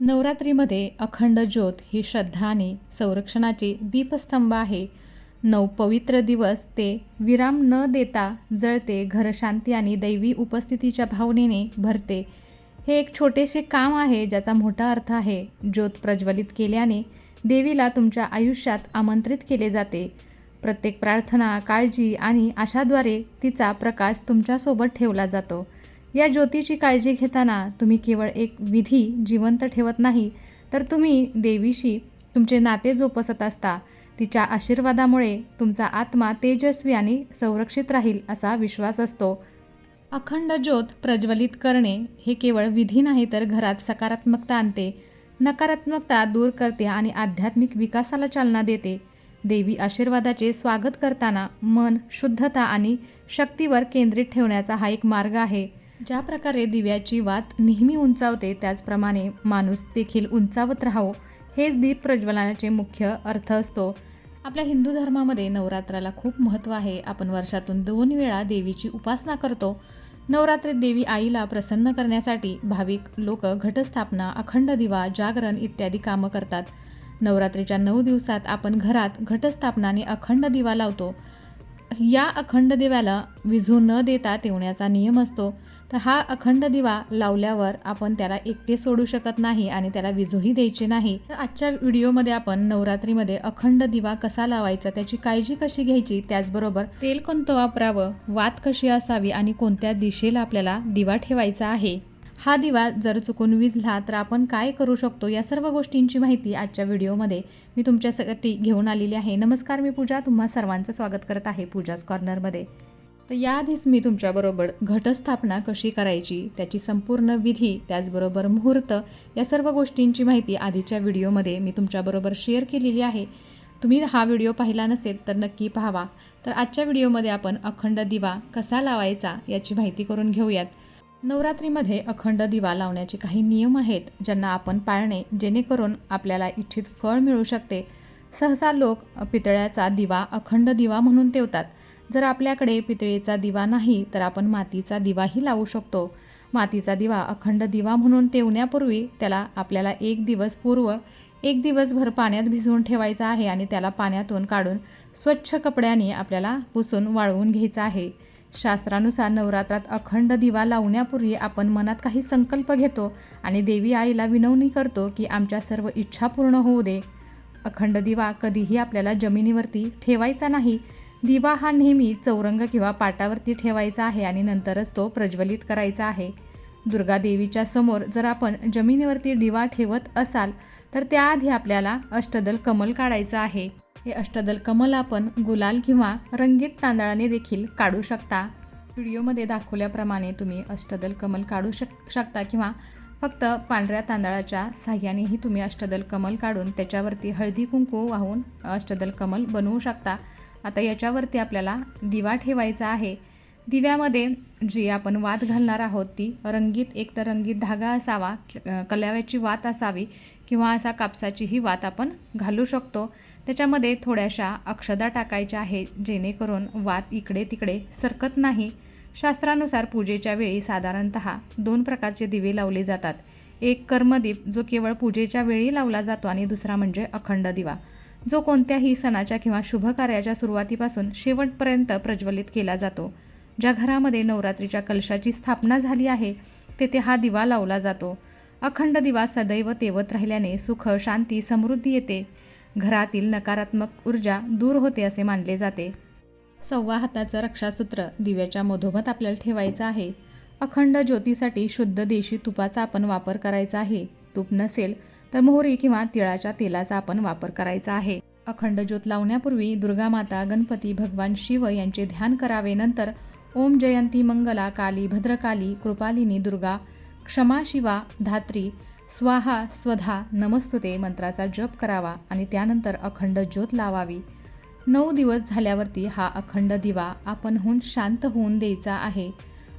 नवरात्रीमध्ये अखंड ज्योत ही श्रद्धा आणि संरक्षणाचे दीपस्तंभ आहे. नऊ पवित्र दिवस ते विराम न देता जळते घर शांती आणि दैवी उपस्थितीच्या भावनेने भरते. हे एक छोटेसे काम आहे ज्याचा मोठा अर्थ आहे. ज्योत प्रज्वलित केल्याने देवीला तुमच्या आयुष्यात आमंत्रित केले जाते. प्रत्येक प्रार्थना काळजी आणि आशाद्वारे तिचा प्रकाश तुमच्यासोबत ठेवला जातो. या ज्योतीची काळजी घेताना तुम्ही केवळ एक विधी जिवंत ठेवत नाही तर तुम्ही देवीशी तुमचे नाते जोपासत असता. तिच्या आशीर्वादामुळे तुमचा आत्मा तेजस्वी आणि संरक्षित राहील असा विश्वास असतो. अखंड ज्योत प्रज्वलित करणे हे केवळ विधी नाही तर घरात सकारात्मकता आणते. नकारात्मकता दूर करते आणि आध्यात्मिक विकासाला चालना देते. देवी आशीर्वादाचे स्वागत करताना मन शुद्धता आणि शक्तीवर केंद्रित ठेवण्याचा हा एक मार्ग आहे. ज्या प्रकारे दिव्याची वात नेहमी उंचावते त्याचप्रमाणे माणूस देखील उंचावत राहावं हेच दीप प्रज्वलनाचे मुख्य अर्थ असतो. आपल्या हिंदू धर्मामध्ये नवरात्राला खूप महत्त्व आहे. आपण वर्षातून दोन वेळा देवीची उपासना करतो. नवरात्रीत देवी आईला प्रसन्न करण्यासाठी भाविक लोक घटस्थापना अखंड दिवा जागरण इत्यादी कामं करतात. नवरात्रीच्या नऊ दिवसात आपण घरात घटस्थापना आणि अखंड दिवा लावतो. या अखंड दिव्याला विझू न देता ठेवण्याचा नियम असतो. तर हा अखंड दिवा लावल्यावर आपण त्याला एकटे सोडू शकत नाही आणि त्याला विजूही द्यायची नाही. तर आजच्या व्हिडिओमध्ये आपण नवरात्रीमध्ये अखंड दिवा कसा लावायचा त्याची काळजी कशी घ्यायची त्याचबरोबर तेल कोणतं वापरावं वात कशी असावी आणि कोणत्या दिशेला आपल्याला दिवा ठेवायचा आहे? हा दिवा जर चुकून विजला तर आपण काय करू शकतो या सर्व गोष्टींची माहिती आजच्या व्हिडिओमध्ये मी तुमच्यासाठी घेऊन आलेली आहे. नमस्कार मी पूजा. तुम्हा सर्वांचं स्वागत करत आहे पूजाच कॉर्नरमध्ये. तर याआधीच मी तुमच्याबरोबर घटस्थापना कशी करायची त्याची संपूर्ण विधी त्याचबरोबर मुहूर्त या सर्व गोष्टींची माहिती आधीच्या व्हिडिओमध्ये मी तुमच्याबरोबर शेअर केलेली आहे. तुम्ही हा व्हिडिओ पाहिला नसेल तर नक्की पाहावा. तर आजच्या व्हिडिओमध्ये आपण अखंड दिवा कसा लावायचा याची माहिती करून घेऊयात. नवरात्रीमध्ये अखंड दिवा लावण्याचे काही नियम आहेत ज्यांना आपण पाळणे जेणेकरून आपल्याला इच्छित फळ मिळू शकते. सहसा लोक पितळ्याचा दिवा अखंड दिवा म्हणून ठेवतात. जर आपल्याकडे पितळेचा दिवा नाही तर आपण मातीचा दिवाही लावू शकतो. मातीचा दिवा अखंड दिवा म्हणून ठेवण्यापूर्वी त्याला आपल्याला एक दिवस पूर्व एक दिवसभर पाण्यात भिजवून ठेवायचा आहे आणि त्याला पाण्यातून काढून स्वच्छ कपड्याने आपल्याला पुसून वाळवून घ्यायचं आहे. शास्त्रानुसार नवरात्रात अखंड दिवा लावण्यापूर्वी आपण मनात काही संकल्प घेतो आणि देवी आईला विनवणी करतो की आमच्या सर्व इच्छा पूर्ण होऊ दे. अखंड दिवा कधीही आपल्याला जमिनीवरती ठेवायचा नाही दिवा हा नेहमी चौरंग किंवा पाटावरती ठेवायचा आहे आणि नंतरच तो प्रज्वलित करायचा आहे. दुर्गा देवीच्या समोर जर आपण जमिनीवरती दिवा ठेवत असाल तर त्याआधी आपल्याला अष्टदल कमल काढायचं आहे. हे अष्टदल कमल आपण गुलाल किंवा रंगीत तांदळाने देखील काढू शकता. व्हिडिओमध्ये दाखवल्याप्रमाणे तुम्ही अष्टदल कमल काढू शक शकता किंवा फक्त पांढऱ्या तांदळाच्या साह्यानेही तुम्ही अष्टदल कमल काढून त्याच्यावरती हळदी कुंकू वाहून अष्टदल कमल बनवू शकता. आता याच्यावरती आपल्याला दिवा ठेवायचा आहे. दिव्यामध्ये जी आपण वात घालणार आहोत ती रंगीत एक तर रंगीत धागा असावा कल्याव्याची वात असावी किंवा असा कापसाचीही वात आपण घालू शकतो. त्याच्यामध्ये थोड्याशा अक्षदा टाकायच्या आहे जेणेकरून वात इकडे तिकडे सरकत नाही. शास्त्रानुसार पूजेच्या वेळी साधारणत दोन प्रकारचे दिवे लावले जातात. एक कर्मदीप जो केवळ पूजेच्या वेळी लावला जातो आणि दुसरा म्हणजे अखंड दिवा. जो कोणत्याही सणाच्या किंवा शुभ कार्याच्या सुरुवातीपासून शेवटपर्यंत प्रज्वलित केला जातो. ज्या घरामध्ये नवरात्रीच्या कलशाची स्थापना झाली आहे तेथे हा दिवा लावला जातो. अखंड दिवा सदैव तेवत राहिल्याने सुख शांती समृद्धी येते. घरातील नकारात्मक ऊर्जा दूर होते असे मानले जाते. सव्वा हाताचं रक्षासूत्र दिव्याच्या मधोमध आपल्याला ठेवायचं आहे. अखंड ज्योतीसाठी शुद्ध देशी तुपाचा आपण वापर करायचा आहे. तूप नसेल तर मोहरी किंवा तिळाच्या तेलाचा आपण वापर करायचा आहे. अखंड ज्योत लावण्यापूर्वी दुर्गा माता गणपती भगवान शिव यांचे ध्यान करावे. नंतर ओम जयंती मंगला काली भद्रकाली कृपालिनी दुर्गा क्षमा शिवा धात्री स्वाहा स्वधा नमस्तुते मंत्राचा जप करावा आणि त्यानंतर अखंड ज्योत लावावी. नऊ दिवस झाल्यावरती हा अखंड दिवा आपणहून शांत होऊन द्यायचा आहे.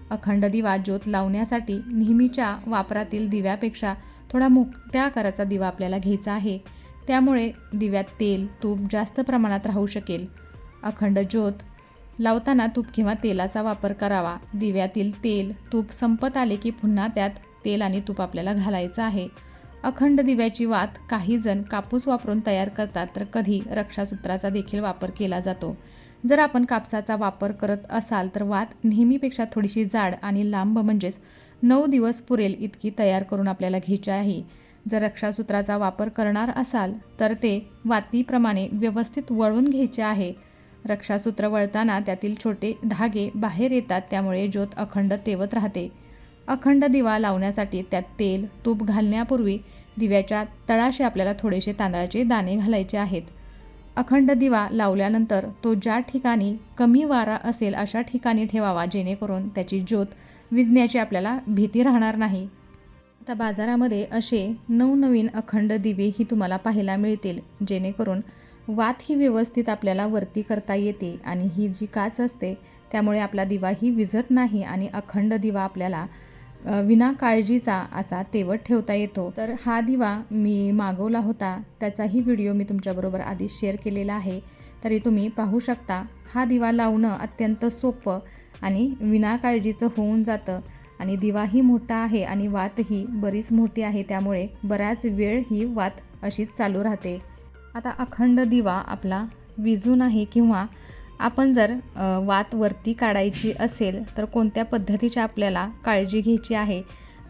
अखंड दिवा ज्योत लावण्यासाठी नेहमीच्या वापरातील दिव्यापेक्षा थोडा मोठ्या आकाराचा दिवा आपल्याला घ्यायचा आहे. त्यामुळे दिव्यात तेल तूप जास्त प्रमाणात राहू शकेल. अखंड ज्योत. लावताना तूप किंवा तेलाचा वापर करावा. दिव्यातील तेल तूप संपत आले की पुन्हा त्यात तेल आणि तूप आपल्याला घालायचं आहे. अखंड दिव्याची वात काही जण कापूस वापरून तयार करतात तर कधी रक्षासूत्राचा देखील वापर केला जातो. जर आपण कापसाचा वापर करत असाल तर वात नेहमीपेक्षा थोडीशी जाड आणि लांब म्हणजेच नऊ दिवस पुरेल इतकी तयार करून आपल्याला घ्यायची आहे. जर रक्षासूत्राचा वापर करणार असाल तर ते वातीप्रमाणे व्यवस्थित वळून घ्यायचे आहे. रक्षासूत्र वळताना त्यातील छोटे धागे बाहेर येतात त्यामुळे ज्योत अखंड तेवत राहते. अखंड दिवा लावण्यासाठी त्यात तेल तूप घालण्यापूर्वी दिव्याच्या तळाशी आपल्याला थोडेसे तांदळाचे दाणे घालायचे आहेत. अखंड दिवा लावल्यानंतर तो ज्या ठिकाणी कमी वारा असेल अशा ठिकाणी ठेवावा जेणेकरून त्याची ज्योत विजण्याची आपल्याला भीती राहणार नाही. आता बाजारामध्ये असे नवनवीन अखंड दिवेही तुम्हाला पाहायला मिळतील. जेणेकरून वात ही व्यवस्थित आपल्याला वरती करता येते आणि ही जी काच असते त्यामुळे आपला दिवा ही विझत नाही आणि अखंड दिवा आपल्याला विना काळजीचा असा तेवत ठेवता येतो. तर हा दिवा मी मागवला होता त्याचाही व्हिडिओ मी तुमच्याबरोबर आधी शेअर केलेला आहे. तरी तुम्ही पाहू शकता. हा दिवा लावणं अत्यंत सोपं आणि विना काळजीचं होऊन जातं. आणि दिवाही मोठा आहे आणि वातही बरीच मोठी आहे त्यामुळे बराच वेळ ही वात अशीच चालू राहते. आता अखंड दिवा आपला विजू नाही किंवा आपण जर वात वरती काढायची असेल तर कोणत्या पद्धतीची आपल्याला काळजी घ्यायची आहे?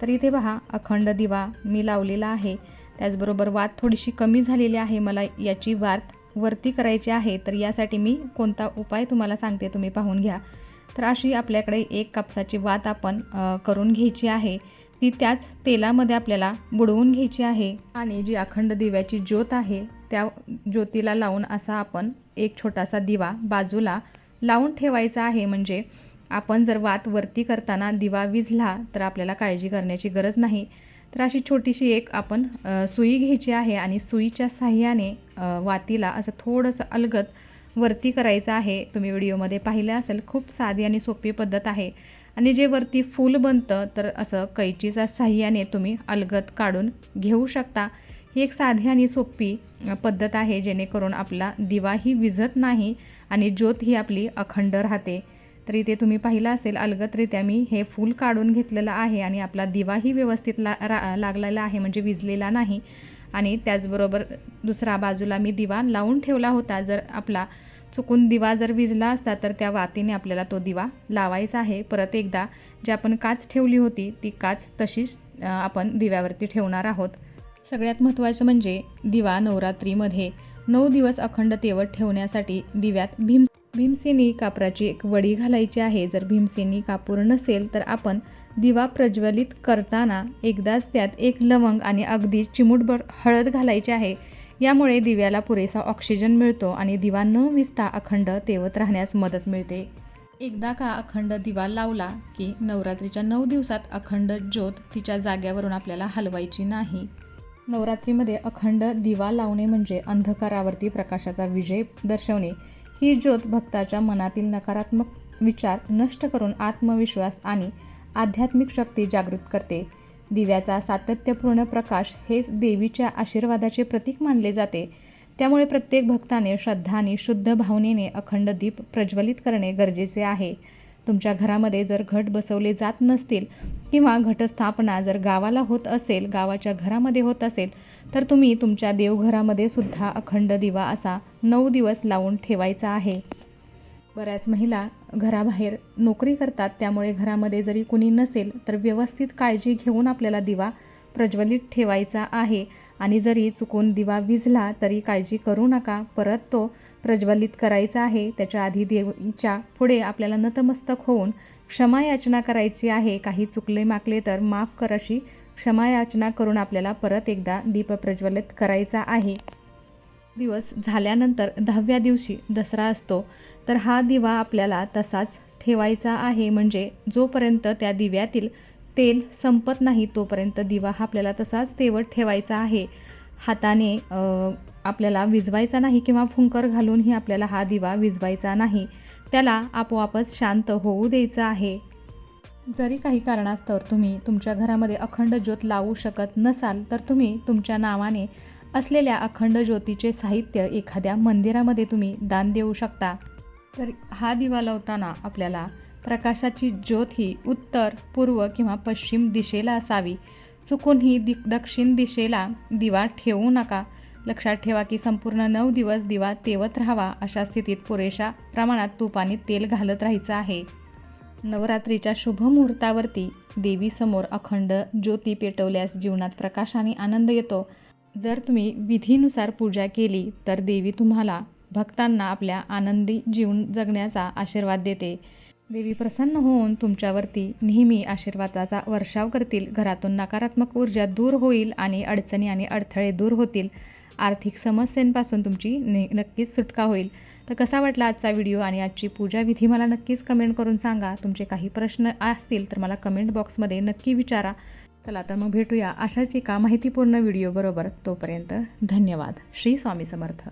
तर इथे पहा अखंड दिवा मी लावलेला आहे. त्याचबरोबर वात थोडीशी कमी झालेली आहे मला याची वात वरती करायची आहे तर यासाठी मी कोणता उपाय तुम्हाला सांगते तुम्ही पाहून घ्या. तर अशी आपल्याकडे एक कापसाची वात आपण करून घ्यायची आहे. ती त्याच तेलामध्ये आपल्याला बुडवून घ्यायची आहे. आणि जी अखंड दिव्याची ज्योत आहे त्या ज्योतीला लावून असा आपण एक छोटासा दिवा बाजूला लावून ठेवायचा आहे. म्हणजे आपण जर वात वरती करताना दिवा विझला तर आपल्याला काळजी करण्याची गरज नाही. तर अशी छोटीशी एक आपण सुई घ्यायची आहे आणि सुईच्या साह्याने वातीला असं थोडंसं अलगत वरती करायचं आहे. तुम्ही व्हिडिओमध्ये पाहिलं असेल खूप साधी आणि सोपी पद्धत आहे. आणि जे वरती फूल बनतं तर असं कैचीच्या साह्याने तुम्ही अलगत काढून घेऊ शकता. ही एक साधी आणि सोपी पद्धत आहे जेणेकरून आपला दिवाही विझत नाही आणि ज्योत ही आपली अखंड राहते. तर इथे तुम्ही पाहिलं असेल अलगतरित्या मी हे फूल काढून घेतलेलं आहे आणि आपला दिवाही व्यवस्थित ला रा लागलेला आहे म्हणजे विजलेला नाही. आणि त्याचबरोबर दुसरा बाजूला मी दिवा लावून ठेवला होता. जर आपला चुकून दिवा जर विजला असता तर त्या वातीने आपल्याला तो दिवा लावायचा आहे. परत एकदा जी आपण काच ठेवली होती ती काच तशीच आपण दिव्यावरती ठेवणार आहोत. सगळ्यात महत्त्वाचं म्हणजे दिवा नवरात्रीमध्ये नऊ दिवस अखंड तेवत ठेवण्यासाठी दिव्यात भीम भीमसेनी कापराची एक वडी घालायची आहे. जर भीमसेनी कापूर नसेल तर आपण दिवा प्रज्वलित करताना एकदाच त्यात एक लवंग आणि अगदी चिमूटभर हळद घालायची आहे. यामुळे दिव्याला पुरेसा ऑक्सिजन मिळतो आणि दिवा न विसता अखंड तेवत राहण्यास मदत मिळते. एकदा का अखंड दिवा लावला की नवरात्रीच्या नऊ दिवसात अखंड ज्योत तिच्या जाग्यावरून आपल्याला हलवायची नाही. नवरात्रीमध्ये अखंड दिवा लावणे म्हणजे अंधकारावरती प्रकाशाचा विजय दर्शवणे. ही ज्योत भक्ताच्या मनातील नकारात्मक विचार नष्ट करून आत्मविश्वास आणि आध्यात्मिक शक्ती जागृत करते. दिव्याचा सातत्यपूर्ण प्रकाश हेच देवीच्या आशीर्वादाचे प्रतीक मानले जाते. त्यामुळे प्रत्येक भक्ताने श्रद्धा आणि शुद्ध भावनेने अखंड दीप प्रज्वलित करणे गरजेचे आहे. तुमच्या घरामध्ये जर घट बसवले जात नसतील किंवा घटस्थापना जर गावाला होत असेल गावाच्या घरामध्ये होत असेल तर तुम्ही तुमच्या देवघरामध्ये सुद्धा अखंड दिवा असा नऊ दिवस लावून ठेवायचा आहे. बऱ्याच महिला घराबाहेर नोकरी करतात त्यामुळे घरामध्ये जरी कुणी नसेल तर व्यवस्थित काळजी घेऊन आपल्याला दिवा प्रज्वलित ठेवायचा आहे. आणि जरी चुकून दिवा विझला तरी काळजी करू नका परत तो प्रज्वलित करायचा आहे. त्याच्या आधी देवीच्या पुढे आपल्याला नतमस्तक होऊन क्षमायाचना करायची आहे. काही चुकले माकले तर माफ कर अशी क्षमायाचना करून आपल्याला परत एकदा दीप प्रज्वलित करायचा आहे. दिवस झाल्यानंतर दहाव्या दिवशी दसरा असतो. तर हा दिवा आपल्याला तसाच ठेवायचा आहे. म्हणजे जोपर्यंत त्या दिव्यातील तेल संपत नाही तोपर्यंत दिवा हा आपल्याला तसाच तेवत ठेवायचा आहे. हाताने आपल्याला विजवायचा नाही किंवा फुंकर घालूनही आपल्याला हा दिवा विझवायचा नाही. त्याला आपोआपच शांत होऊ द्यायचं आहे. जरी काही कारणास्तव तुम्ही तुमच्या घरामध्ये अखंड ज्योत लावू शकत नसाल तर तुम्ही तुमच्या नावाने असलेल्या अखंड ज्योतीचे साहित्य एखाद्या मंदिरामध्ये तुम्ही दान देऊ शकता. तर हा दिवा लावताना आपल्याला प्रकाशाची ज्योत ही उत्तर पूर्व किंवा पश्चिम दिशेला असावी. चुकून ही दि दक्षिण दिशेला दिवा ठेवू नका. लक्षात ठेवा की संपूर्ण नऊ दिवस दिवा तेवत राहावा अशा स्थितीत पुरेशा प्रमाणात तूप आणि तेल घालत राहायचं आहे. नवरात्रीच्या शुभ मुहूर्तावरती देवीसमोर अखंड ज्योती पेटवल्यास जीवनात प्रकाश आणि आनंद येतो. जर तुम्ही विधीनुसार पूजा केली तर देवी तुम्हाला भक्तांना आपल्या आनंदी जीवन जगण्याचा आशीर्वाद देते. देवी प्रसन्न होऊन तुमच्यावरती नेहमी आशीर्वादाचा वर्षाव करतील. घरातून नकारात्मक ऊर्जा दूर होईल आणि अडचणी आणि अडथळे दूर होतील. आर्थिक समस्यांपासून तुमची ने नक्कीच सुटका होईल. तर कसा वाटला आजचा व्हिडिओ आणि आजची पूजा विधी मला नक्कीच कमेंट करून सांगा. तुमचे काही प्रश्न असतील तर मला कमेंट बॉक्समध्ये नक्की विचारा. चला तर मग भेटूया अशाच एका माहितीपूर्ण व्हिडिओ बरोबर. तोपर्यंत धन्यवाद. श्री स्वामी समर्थ.